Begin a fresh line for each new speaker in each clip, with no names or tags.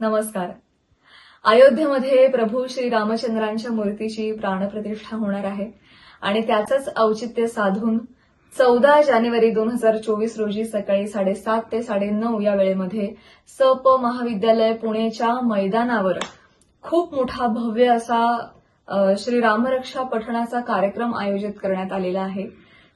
नमस्कार. अयोध्येमध्ये प्रभू श्री रामचंद्रांच्या मूर्तीची प्राणप्रतिष्ठा होणार आहे आणि त्याचंच औचित्य साधून चौदा जानेवारी दोन हजार चोवीस रोजी सकाळी साडेसात ते साडेनऊ या वेळेमध्ये सप महाविद्यालय पुणेच्या मैदानावर खूप मोठा भव्य असा श्री रामरक्षा पठणाचा कार्यक्रम आयोजित करण्यात आलेला आहे.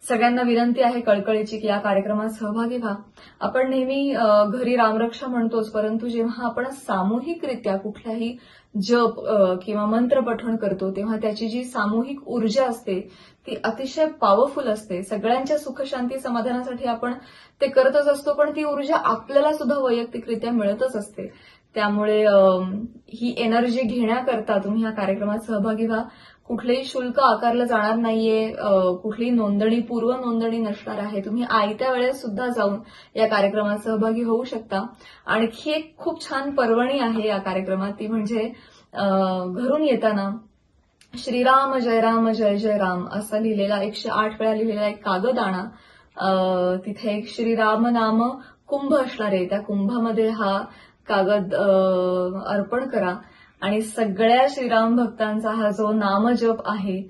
सगळ्यांना विनंती आहे कळकळीची की या कार्यक्रमात सहभागी व्हा. आपण नेहमी घरी रामरक्षा म्हणतोच परंतु जेव्हा आपण सामूहिकरित्या कुठल्याही जप किंवा मंत्र पठण करतो तेव्हा त्याची जी सामूहिक ऊर्जा असते ती अतिशय पॉवरफुल असते. सगळ्यांच्या सुखशांती समाधानासाठी आपण ते करतच असतो पण ती ऊर्जा आपल्याला सुद्धा वैयक्तिकरित्या मिळतच असते. त्यामुळे ही एनर्जी घेण्याकरता तुम्ही या कार्यक्रमात सहभागी व्हा. कुठलेही शुल्क आकारलं जाणार नाहीये कुठलीही नोंदणी पूर्व नोंदणी नसणार आहे. तुम्ही आयत्या वेळेस सुद्धा जाऊन या कार्यक्रमात सहभागी होऊ शकता. आणखी एक खूप छान पर्वणी आहे या कार्यक्रमात ती म्हणजे घरून येताना श्रीराम जय राम जय जय राम असं लिहिलेला एकशे आठ वेळा लिहिलेला एक कागद आणा तिथे एक श्रीराम नाम कुंभ असणार आहे. त्या कुंभामध्ये हा कागद अर्पण करा. आणि सगळ्या श्रीराम भक्तांचा हा जो नामजप आहे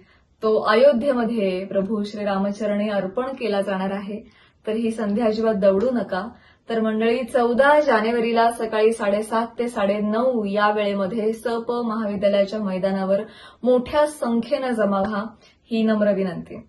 तो अयोध्येमध्ये प्रभू श्रीरामचरणी अर्पण केला जाणार आहे. तर ही संध्या अजिबात दवडू नका. तर मंडळी चौदा जानेवारीला सकाळी साडेसात ते साडेनऊ या वेळेमध्ये सप महाविद्यालयाच्या मैदानावर मोठ्या संख्येनं जमा व्हा. ही नम्र विनंती.